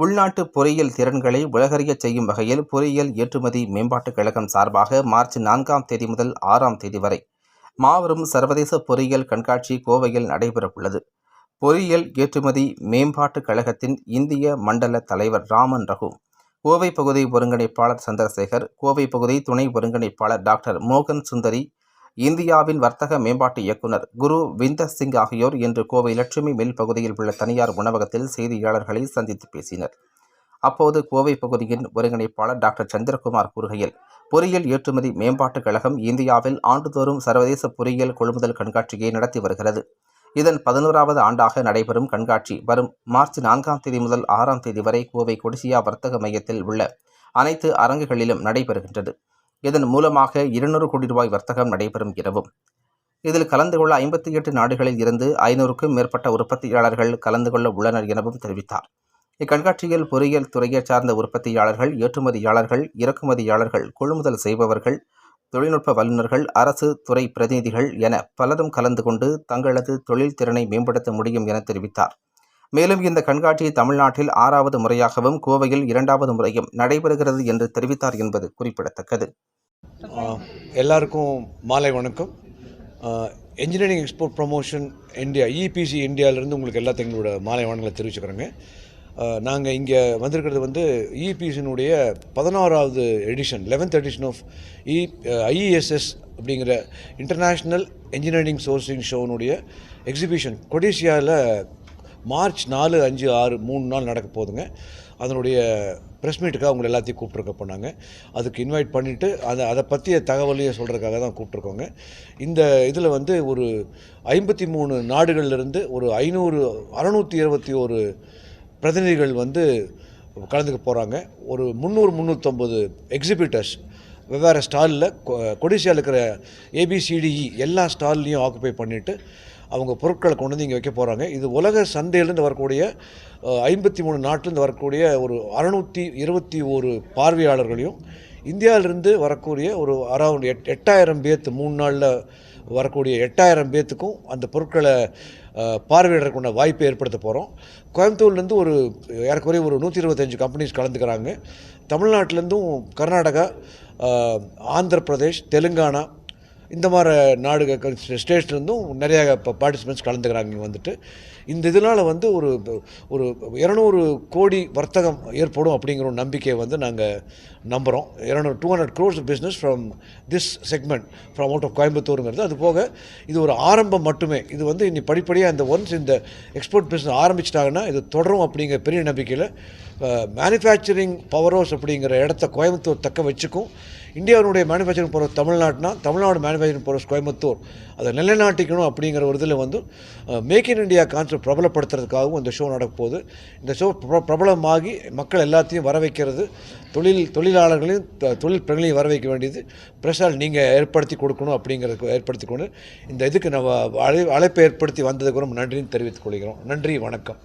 உள்நாட்டு பொறியியல் திறன்களை உலகறியச் செய்யும் வகையில் பொறியியல் ஏற்றுமதி மேம்பாட்டுக் கழகம் சார்பாக மார்ச் நான்காம் தேதி முதல் ஆறாம் தேதி வரை மாபெரும் சர்வதேச பொறியியல் கண்காட்சி கோவையில் நடைபெறவுள்ளது. பொறியியல் ஏற்றுமதி மேம்பாட்டுக் கழகத்தின் இந்திய மண்டல தலைவர் ராமன் ரகு கோவை பகுதி ஒருங்கிணைப்பாளர் சந்திரசேகர் கோவை பகுதி துணை ஒருங்கிணைப்பாளர் டாக்டர் மோகன் சுந்தரி இந்தியாவின் வர்த்தக மேம்பாட்டு இயக்குனர் குரு விந்தர் சிங் ஆகியோர் இன்று கோவை லட்சுமி மில் பகுதியில் உள்ள தனியார் உணவகத்தில் செய்தியாளர்களை சந்தித்து பேசினர். அப்போது கோவை பகுதியின் ஒருங்கிணைப்பாளர் டாக்டர் சந்திரகுமார் கூறுகையில் பொறியியல் ஏற்றுமதி மேம்பாட்டுக் கழகம் இந்தியாவில் ஆண்டுதோறும் சர்வதேச பொறியியல் கொள்முதல் கண்காட்சியை நடத்தி வருகிறது. இதன் பதினோராவது ஆண்டாக நடைபெறும் கண்காட்சி வரும் மார்ச் நான்காம் தேதி முதல் ஆறாம் தேதி வரை கோவை கொடிசியா வர்த்தக மையத்தில் உள்ள அனைத்து அரங்குகளிலும் நடைபெறுகின்றது. இதன் மூலமாக இருநூறு கோடி ரூபாய் வர்த்தகம் நடைபெறும் எனவும் இதில் கலந்து கொள்ள ஐம்பத்தி எட்டு நாடுகளில் இருந்து ஐநூறுக்கும் மேற்பட்ட உற்பத்தியாளர்கள் கலந்து கொள்ள உள்ளனர் எனவும் தெரிவித்தார். இக்கண்காட்சியில் பொறியியல் துறையைச் சார்ந்த உற்பத்தியாளர்கள் ஏற்றுமதியாளர்கள் இறக்குமதியாளர்கள் கொள்முதல் செய்பவர்கள் தொழில்நுட்ப வல்லுநர்கள் அரசு துறை பிரதிநிதிகள் என பலரும் கலந்து கொண்டு தங்களது தொழில் திறனை மேம்படுத்த முடியும் என தெரிவித்தார். மேலும் இந்த கண்காட்சி தமிழ்நாட்டில் ஆறாவது முறையாகவும் கோவையில் இரண்டாவது முறையும் நடைபெறுகிறது என்று தெரிவித்தார் என்பது குறிப்பிடத்தக்கது. எல்லாருக்கும் மாலை வணக்கம். Engineering export promotion India EPC இந்தியாவிலேருந்து உங்களுக்கு எல்லாத்தையும் எங்களோட மாலை வணக்கங்களை தெரிவிச்சுக்கிறோங்க. நாங்கள் இங்கே வந்திருக்கிறது வந்து இபிசினுடைய பதினாறாவது edition eleventh edition of E IESS அப்படிங்கிற இன்டர்நேஷ்னல் என்ஜினியரிங் சோர்சிங் ஷோனுடைய எக்ஸிபிஷன் கொடிசியாவில் மார்ச் நாலு அஞ்சு ஆறு மூணு நாள் நடக்க போகுதுங்க. அதனுடைய ப்ரெஸ் மீட்டுக்காக அவங்க எல்லாத்தையும் கூப்பிட்ருக்க போனாங்க. அதுக்கு இன்வைட் பண்ணிவிட்டு அதை அதை பற்றிய தகவலையும் சொல்கிறதுக்காக தான் கூப்பிட்ருக்கோங்க இந்த இதில் வந்து ஒரு ஐம்பத்தி மூணு நாடுகள்லேருந்து ஒரு ஐநூறு அறநூற்றி இருபத்தி ஒரு பிரதிநிதிகள் வந்து கலந்துக்க போகிறாங்க ஒரு முந்நூறு முந்நூற்றம்பது எக்ஸிபிட்டர்ஸ் வெவ்வேறு ஸ்டாலில் கொடிசியாவில் இருக்கிற ஏபிசிடிஇ எல்லா ஸ்டால்லையும் ஆக்குப்பை பண்ணிவிட்டு அவங்க பொருட்களை கொண்டு வந்து இங்கே வைக்க போகிறாங்க இது உலக சந்தையிலேருந்து வரக்கூடிய ஐம்பத்தி மூணு நாட்டிலேருந்து வரக்கூடிய ஒரு அறநூற்றி இருபத்தி ஒரு பார்வையாளர்களையும் இந்தியாவிலிருந்து வரக்கூடிய ஒரு அரௌண்ட் எட் எட்டாயிரம் பேர்த்து மூணு நாளில் வரக்கூடிய எட்டாயிரம் பேர்த்துக்கும் அந்த பொருட்களை பார்வையிடறதுக்குண்ட வாய்ப்பை ஏற்படுத்த போகிறோம் கோயம்புத்தூர்லேருந்து ஒரு ஏறக்குறைய ஒரு நூற்றி இருபத்தஞ்சு கம்பெனிஸ் கலந்துக்கிறாங்க. தமிழ்நாட்டிலேருந்தும் கர்நாடகா ஆந்திர பிரதேஷ் தெலுங்கானா இந்த மாதிரி நாடுகள் ஸ்டேட்ஸ்லேருந்தும் நிறையா இப்போ பார்ட்டிசிபெண்ட்ஸ் கலந்துக்கிறாங்க இங்கே வந்துட்டு. இந்த இதனால் வந்து ஒரு ஒரு இரநூறு கோடி வர்த்தகம் ஏற்படும் அப்படிங்கிற ஒரு நம்பிக்கையை வந்து நாங்கள் நம்புகிறோம் இரநூறு two hundred crores business from this segment from out of கோயம்புத்தூருங்கிறது. அது போக இது ஒரு ஆரம்பம் மட்டுமே. இது வந்து இனி படிப்படியாக இந்த ஒன்ஸ் இந்த எக்ஸ்போர்ட் பிஸ்னஸ் ஆரம்பிச்சிட்டாங்கன்னா இது தொடரும் அப்படிங்கிற பெரிய நம்பிக்கையில் மேனுஃபேக்சரிங் பவர் ஹவுஸ் அப்படிங்கிற இடத்த கோயம்புத்தூர் தக்க வச்சுக்கும். இந்தியாவினுடைய மேனுஃபேக்சரிங் பவர் தமிழ்நாடுனா தமிழ்நாடு மேனுஃபேக்சரிங் பவர் கோயம்புத்தூர். அதை நிலைநாட்டிக்கணும் அப்படிங்கிற ஒரு இதில் வந்து மேக் இன் இண்டியா கான்செப்ட் பிரபலப்படுத்துறதுக்காகவும் இந்த ஷோ நடக்க போகுது. இந்த ஷோ பிரபலமாகி மக்கள் எல்லாத்தையும் வர வைக்கிறது தொழில் தொழிலாளர்களையும் தொழில் பெண்களையும் வர வைக்க வேண்டியது. பிரசால் நீங்கள் ஏற்படுத்தி கொடுக்கணும் அப்படிங்கிறதுக்கு ஏற்படுத்தி கொண்டு இந்த இதுக்கு நம்ம அழை அழைப்பை ஏற்படுத்தி வந்ததுக்கு ரொம்ப நன்றின்னு தெரிவித்துக் கொள்கிறோம். நன்றி வணக்கம்.